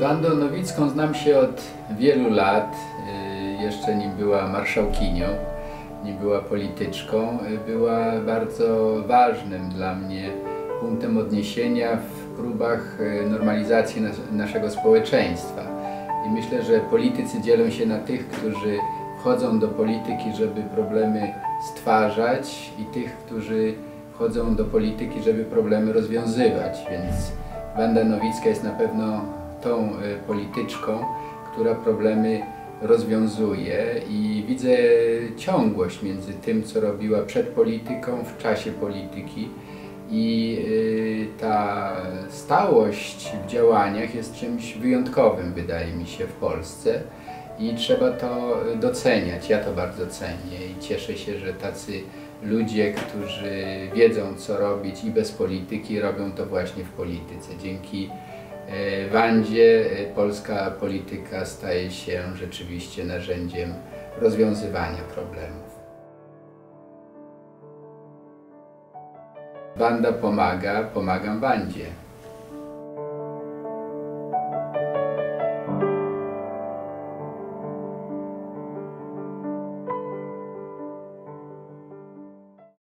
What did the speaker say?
Wandą Nowicką znam się od wielu lat. Y, Jeszcze nim była marszałkinią, nim była polityczką. Y, Była bardzo ważnym dla mnie punktem odniesienia w próbach y, normalizacji nas- naszego społeczeństwa. I myślę, że politycy dzielą się na tych, którzy wchodzą do polityki, żeby problemy stwarzać i tych, którzy wchodzą do polityki, żeby problemy rozwiązywać. Więc Wanda Nowicka jest na pewno tą y, polityczką, która problemy rozwiązuje i widzę ciągłość między tym, co robiła przed polityką, w czasie polityki i y, ta stałość w działaniach jest czymś wyjątkowym, wydaje mi się, w Polsce i trzeba to doceniać. Ja to bardzo cenię i cieszę się, że tacy ludzie, którzy wiedzą, co robić i bez polityki, robią to właśnie w polityce. Dzięki Wandzie e, polska polityka staje się rzeczywiście narzędziem rozwiązywania problemów. Wanda pomaga, pomagam Wandzie.